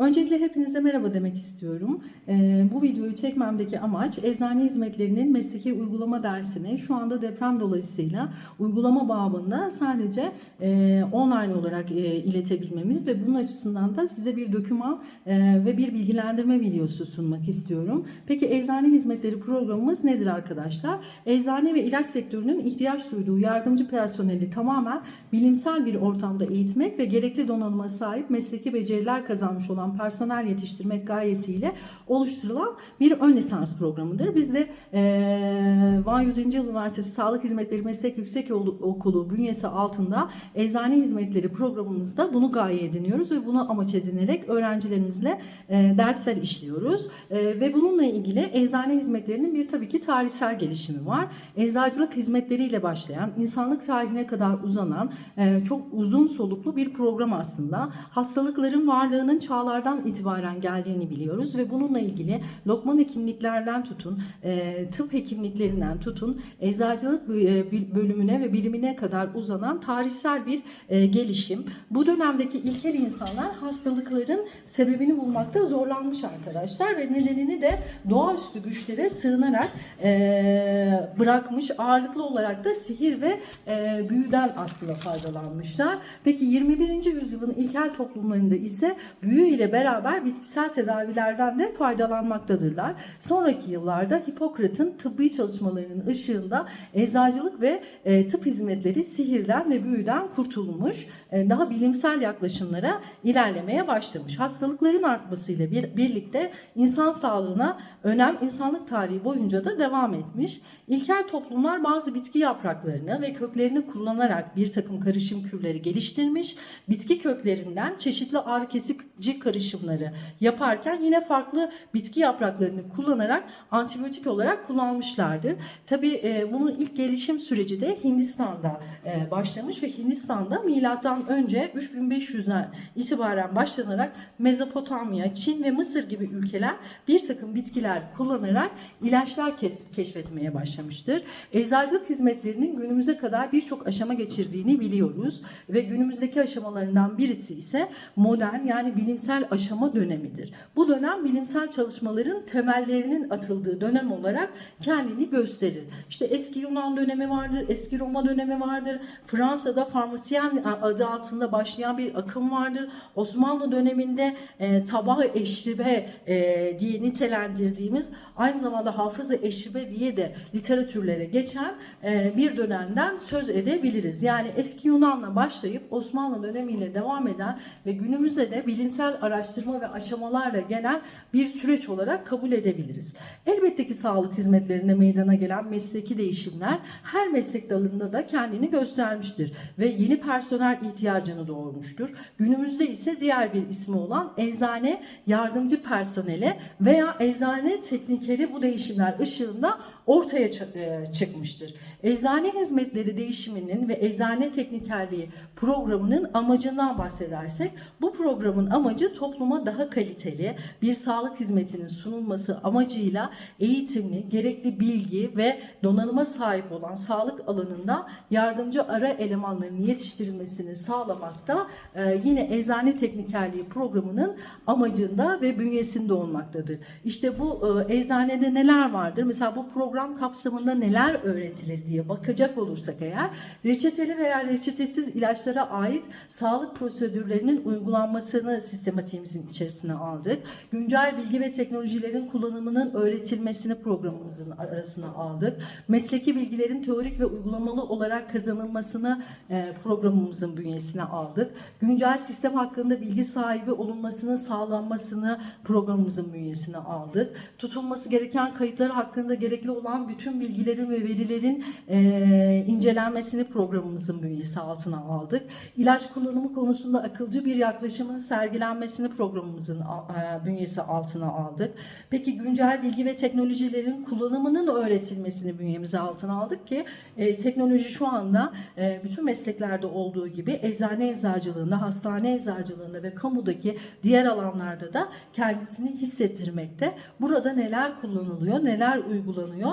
Öncelikle hepinize merhaba demek istiyorum. Ee, bu videoyu çekmemdeki amaç eczane hizmetlerinin mesleki uygulama dersini şu anda deprem dolayısıyla uygulama babında sadece e, online olarak e, iletebilmemiz ve bunun açısından da size bir doküman e, ve bir bilgilendirme videosu sunmak istiyorum. Peki eczane hizmetleri programımız nedir arkadaşlar? Eczane ve ilaç sektörünün ihtiyaç duyduğu yardımcı personeli tamamen bilimsel bir ortamda eğitmek ve gerekli donanıma sahip mesleki beceriler kazanmış olan personel yetiştirmek gayesiyle oluşturulan bir ön lisans programıdır. Biz de eee Van 100. Yıl Üniversitesi Sağlık Hizmetleri Meslek Yüksek Okulu bünyesi altında eczane hizmetleri programımızda bunu gaye ediniyoruz ve bunu amaç edinerek öğrencilerimizle eee, dersler işliyoruz. Eee, ve bununla ilgili eczane hizmetlerinin bir tabii ki tarihsel gelişimi var. Eczacılık hizmetleriyle başlayan, insanlık tarihine kadar uzanan eee, çok uzun soluklu bir program aslında. Hastalıkların varlığının çağlardan itibaren geldiğini biliyoruz ve bununla ilgili lokman hekimliklerden tutun, e, tıp hekimliklerinden tutun, eczacılık e, bölümüne ve birimine kadar uzanan tarihsel bir e, gelişim. Bu dönemdeki ilkel insanlar hastalıkların sebebini bulmakta zorlanmış arkadaşlar ve nedenini de doğaüstü güçlere sığınarak bırakmış. Ağırlıklı olarak da sihir ve büyüden aslında faydalanmışlar. Peki 21. yüzyılın ilkel toplumlarında ise büyü ile beraber bitkisel tedavilerden de faydalanmaktadırlar. Sonraki yıllarda Hipokrat'ın tıbbi çalışmalarının ışığında eczacılık ve e, tıp hizmetleri sihirden ve büyüden kurtulmuş, e, daha bilimsel yaklaşımlara ilerlemeye başlamış. Hastalıkların artmasıyla bir, birlikte insan sağlığına önem insanlık tarihi boyunca da devam etmiş. İlkel toplumlar bazı bitki yapraklarını ve köklerini kullanarak bir takım karışım kürleri geliştirmiş. Bitki köklerinden çeşitli ağrı kesici karışımları yaparken yine farklı bitki yapraklarını kullanarak antibiyotik olarak kullanmışlardır. Tabii e, bunun ilk gelişim süreci de Hindistan'da e, başlamış ve Hindistan'da milattan önce 3500'den itibaren başlanarak Mezopotamya, Çin ve Mısır gibi ülkeler bir takım bitkiler kullanarak ilaçlar keşfetmeye başlamıştır. Eczacılık hizmetlerinin günümüze kadar birçok aşama geçirdiğini biliyoruz ve günümüzdeki aşamalarından birisi ise modern yani bilimsel aşama dönemidir. Bu dönem bilimsel çalışmaların temellerinin atıldığı dönem olarak kendini gösterir. İşte eski Yunan dönemi vardır, eski Roma dönemi vardır. Fransa'da farmasyen adı altında başlayan bir akım vardır. Osmanlı döneminde e, tabağı eşribe e, diye nitelendirdiğimiz aynı zamanda hafızı eşribe diye de literatürlere geçen e, bir dönemden söz edebiliriz. Yani eski Yunan'la başlayıp Osmanlı dönemiyle devam eden ve günümüzde de bilimsel araştırma ve aşamalarla gelen bir süreç olarak kabul edebiliriz. Elbette ki sağlık hizmetlerinde meydana gelen mesleki değişimler her meslek dalında da kendini göstermiştir ve yeni personel ihtiyacını doğurmuştur. Günümüzde ise diğer bir ismi olan eczane yardımcı personele veya eczane teknikeri bu değişimler ışığında ortaya e, çıkmıştır. Eczane hizmetleri değişiminin ve eczane teknikerliği programının amacından bahsedersek bu programın amacı topluma daha kaliteli bir sağlık hizmetinin sunulması amacıyla eğitimli, gerekli bilgi ve donanıma sahip olan sağlık alanında yardımcı ara elemanların yetiştirilmesini sağlamakta e, yine eczane teknikerliği programının amacında ve bünyesinde olmaktadır. İşte bu e, eczanede neler vardır? Mesela bu program kapsamında neler öğretilir diye bakacak olursak eğer reçeteli veya reçetesiz ilaçlara ait sağlık prosedürlerinin uygulanmasını sistematiğimizin içerisine aldık. Güncel bilgi ve teknolojilerin kullanımının öğretilmesini programımızın arasına aldık. Mesleki bilgilerin teorik ve uygulamalı olarak kazanılmasını e, programımızın bünyesine aldık. Güncel sistem hakkında bilgi sahibi olunmasının sağlanmasını programımızın bünyesine aldık. Tutulması gereken kayıtlar hakkında gerekli olan bütün bilgilerin ve verilerin e, incelenmesini programımızın bünyesi altına aldık. İlaç kullanımı konusunda akılcı bir yaklaşımın sergilenmesini programımızın e, bünyesi altına aldık. Peki güncel bilgi ve teknolojilerin kullanımının öğretilmesini bünyemize altına aldık ki e, teknoloji şu anda e, bütün mesleklerde olduğu gibi eczane eczacılığında, hastane eczacılığında ve kamudaki diğer alanlarda da kendisini hissettirmekte. Burada neler kullanılıyor, neler uygulanıyor,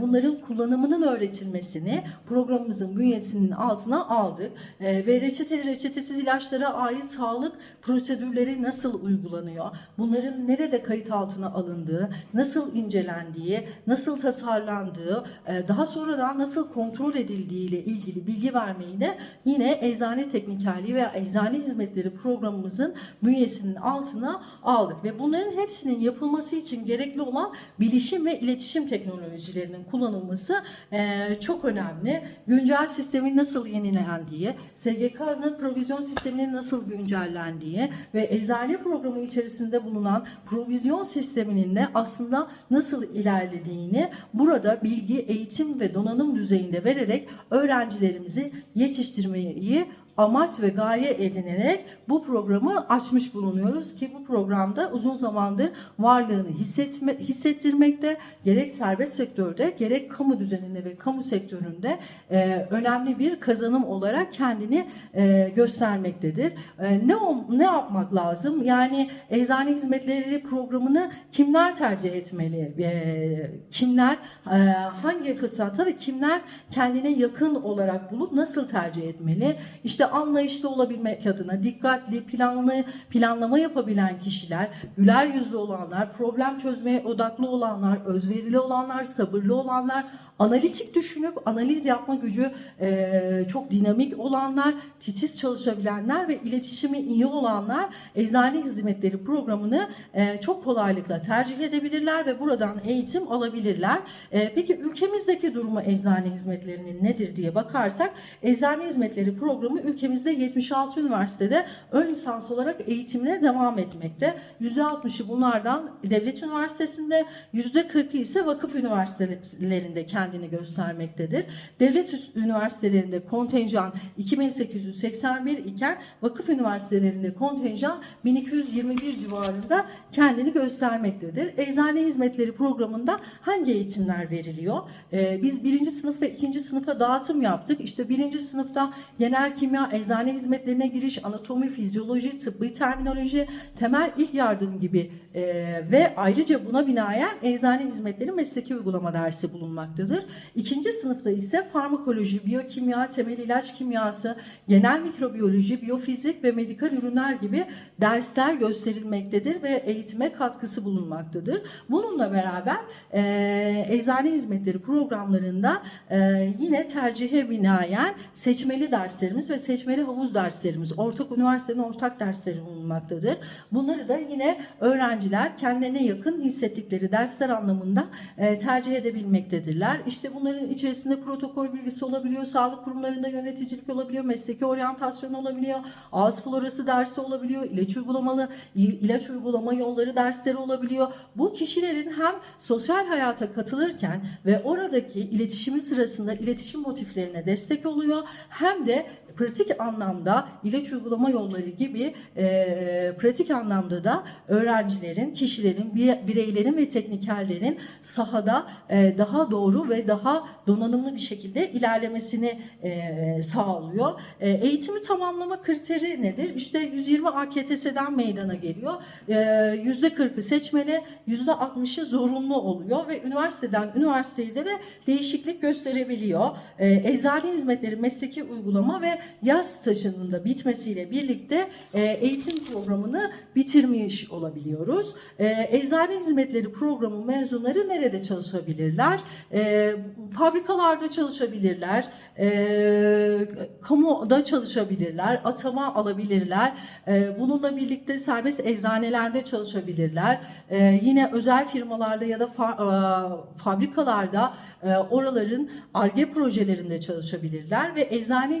bunların kullanımının öğretilmesini programımızın bünyesinin altına aldık ve reçeteli reçetesiz ilaçlara ait sağlık prosedürleri nasıl uygulanıyor, bunların nerede kayıt altına alındığı, nasıl incelendiği, nasıl tasarlandığı, e, daha sonradan nasıl kontrol edildiği ile ilgili bilgi vermeyi de yine eczane teknikerliği veya eczane hizmetleri programımızın bünyesinin altına aldık ve bunların hepsinin yapılması için gerekli olan bilişim ve iletişim teknolojilerinin kullanılması e, çok önemli. Güncel sistemin nasıl yenilendiği, SGK'nın provizyon sisteminin nasıl güncellendiği ve eczane programı içerisinde bulunan provizyon sisteminin de aslında nasıl ilerlediğini burada bilgi, eğitim ve donanım düzeyinde vererek öğrencilerimizi yetiştirmeyi amaç ve gaye edinerek bu programı açmış bulunuyoruz ki bu programda uzun zamandır varlığını hissetme, hissettirmekte gerek serbest sektörde gerek kamu düzeninde ve kamu sektöründe e, önemli bir kazanım olarak kendini e, göstermektedir. E, ne ne yapmak lazım? Yani eczane hizmetleri programını kimler tercih etmeli? E, kimler e, hangi fırsata ve kimler kendine yakın olarak bulup nasıl tercih etmeli? İşte anlayışlı olabilmek adına dikkatli, planlı, planlama yapabilen kişiler, güler yüzlü olanlar, problem çözmeye odaklı olanlar, özverili olanlar, sabırlı olanlar, analitik düşünüp analiz yapma gücü e, çok dinamik olanlar, titiz çalışabilenler ve iletişimi iyi olanlar eczane hizmetleri programını e, çok kolaylıkla tercih edebilirler ve buradan eğitim alabilirler. E, peki ülkemizdeki durumu eczane hizmetlerinin nedir diye bakarsak eczane hizmetleri programı ülkemizde 76 üniversitede ön lisans olarak eğitimine devam etmekte. %60'ı bunlardan devlet üniversitesinde, %40'ı ise vakıf üniversitelerinde kendini göstermektedir. Devlet üniversitelerinde kontenjan 2881 iken vakıf üniversitelerinde kontenjan 1221 civarında kendini göstermektedir. Eczane hizmetleri programında hangi eğitimler veriliyor? Ee, biz birinci sınıf ve ikinci sınıfa dağıtım yaptık. İşte birinci sınıfta genel kimya, eczane hizmetlerine giriş, anatomi, fizyoloji, tıbbi terminoloji, temel ilk yardım gibi e, ve ayrıca buna binaen eczane hizmetleri mesleki uygulama dersi bulunmaktadır. İkinci sınıfta ise farmakoloji, biyokimya, temel ilaç kimyası, genel mikrobiyoloji, biyofizik ve medikal ürünler gibi dersler gösterilmektedir ve eğitime katkısı bulunmaktadır. Bununla beraber e, eczane hizmetleri programlarında e, yine tercihe binaen seçmeli derslerimiz ve seçmeli havuz derslerimiz, ortak üniversitenin ortak dersleri bulunmaktadır. Bunları da yine öğrenciler kendilerine yakın hissettikleri dersler anlamında e, tercih edebilmektedirler. İşte bunların içerisinde protokol bilgisi olabiliyor, sağlık kurumlarında yöneticilik olabiliyor, mesleki oryantasyon olabiliyor, ağız florası dersi olabiliyor, ilaç uygulamalı il- ilaç uygulama yolları dersleri olabiliyor. Bu kişilerin hem sosyal hayata katılırken ve oradaki iletişimi sırasında iletişim motiflerine destek oluyor hem de pratik anlamda ilaç uygulama yolları gibi e, pratik anlamda da öğrencilerin, kişilerin, bi- bireylerin ve teknikerlerin sahada e, daha doğru ve daha donanımlı bir şekilde ilerlemesini e, sağlıyor. E, eğitimi tamamlama kriteri nedir? İşte 120 AKTS'den meydana geliyor. E, %40'ı seçmeli, %60'ı zorunlu oluyor ve üniversiteden üniversiteye de değişiklik gösterebiliyor. E, eczane hizmetleri mesleki uygulama ve yaz stajının da bitmesiyle birlikte e, eğitim programını bitirmiş olabiliyoruz. E, eczane hizmetleri programı mezunları nerede çalışabilirler? E, fabrikalarda çalışabilirler, e, kamuda çalışabilirler, atama alabilirler. E, bununla birlikte serbest eczanelerde çalışabilirler. Yine özel firmalarda ya da fa- fabrikalarda oraların ARGE projelerinde çalışabilirler ve eczane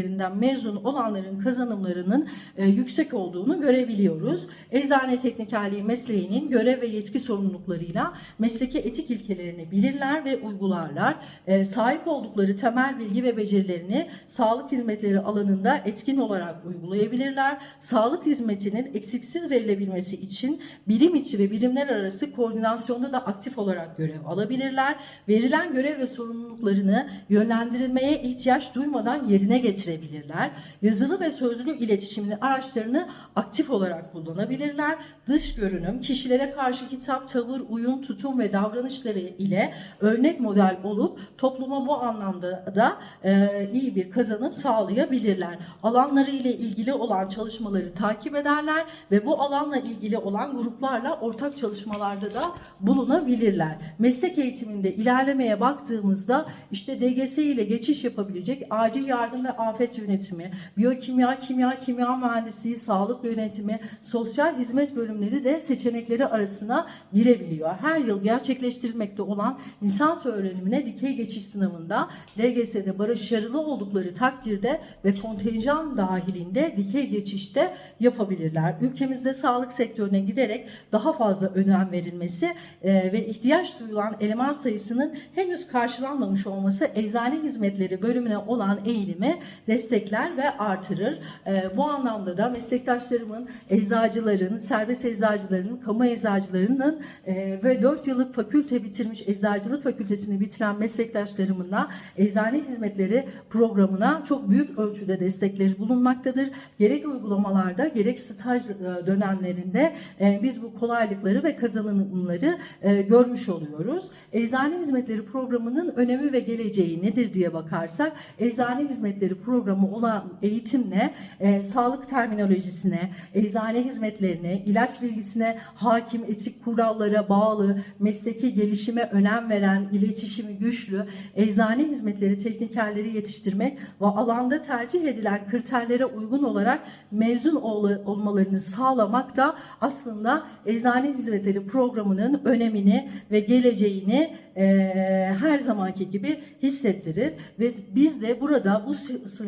hizmetlerinden mezun olanların kazanımlarının e, yüksek olduğunu görebiliyoruz. Eczane teknikerliği mesleğinin görev ve yetki sorumluluklarıyla mesleki etik ilkelerini bilirler ve uygularlar. E, sahip oldukları temel bilgi ve becerilerini sağlık hizmetleri alanında etkin olarak uygulayabilirler. Sağlık hizmetinin eksiksiz verilebilmesi için birim içi ve birimler arası koordinasyonda da aktif olarak görev alabilirler. Verilen görev ve sorumluluklarını yönlendirilmeye ihtiyaç duymadan yerine getirebilirler geliştirebilirler. Yazılı ve sözlü iletişimin araçlarını aktif olarak kullanabilirler. Dış görünüm, kişilere karşı hitap, tavır, uyum, tutum ve davranışları ile örnek model olup topluma bu anlamda da e, iyi bir kazanım sağlayabilirler. Alanları ile ilgili olan çalışmaları takip ederler ve bu alanla ilgili olan gruplarla ortak çalışmalarda da bulunabilirler. Meslek eğitiminde ilerlemeye baktığımızda işte DGS ile geçiş yapabilecek acil yardım ve afet yönetimi, biyokimya, kimya, kimya mühendisliği, sağlık yönetimi, sosyal hizmet bölümleri de seçenekleri arasına girebiliyor. Her yıl gerçekleştirilmekte olan lisans öğrenimine dikey geçiş sınavında DGS'de başarılı oldukları takdirde ve kontenjan dahilinde dikey geçişte yapabilirler. Ülkemizde sağlık sektörüne giderek daha fazla önem verilmesi e, ve ihtiyaç duyulan eleman sayısının henüz karşılanmamış olması eczane hizmetleri bölümüne olan eğilimi destekler ve artırır. E, bu anlamda da meslektaşlarımın, eczacıların, serbest eczacıların, kamu eczacılarının e, ve 4 yıllık fakülte bitirmiş eczacılık fakültesini bitiren meslektaşlarımın da eczane hizmetleri programına çok büyük ölçüde destekleri bulunmaktadır. Gerek uygulamalarda gerek staj e, dönemlerinde e, biz bu kolaylıkları ve kazanımları e, görmüş oluyoruz. Eczane hizmetleri programının önemi ve geleceği nedir diye bakarsak eczane hizmetleri programı olan eğitimle e, sağlık terminolojisine, eczane hizmetlerine, ilaç bilgisine hakim etik kurallara bağlı, mesleki gelişime önem veren, iletişimi güçlü, eczane hizmetleri teknikerleri yetiştirmek ve alanda tercih edilen kriterlere uygun olarak mezun ol- olmalarını sağlamak da aslında eczane hizmetleri programının önemini ve geleceğini eee, her zamanki gibi hissettirir. Ve biz de burada bu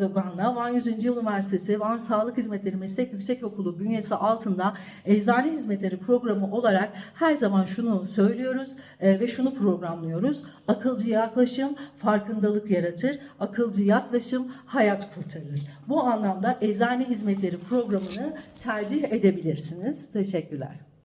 sloganla Van 100. Yıl Üniversitesi Van Sağlık Hizmetleri Meslek Yüksekokulu bünyesi altında eczane hizmetleri programı olarak her zaman şunu söylüyoruz eee, ve şunu programlıyoruz. Akılcı yaklaşım farkındalık yaratır. Akılcı yaklaşım hayat kurtarır. Bu anlamda eczane hizmetleri programını tercih edebilirsiniz. Teşekkürler.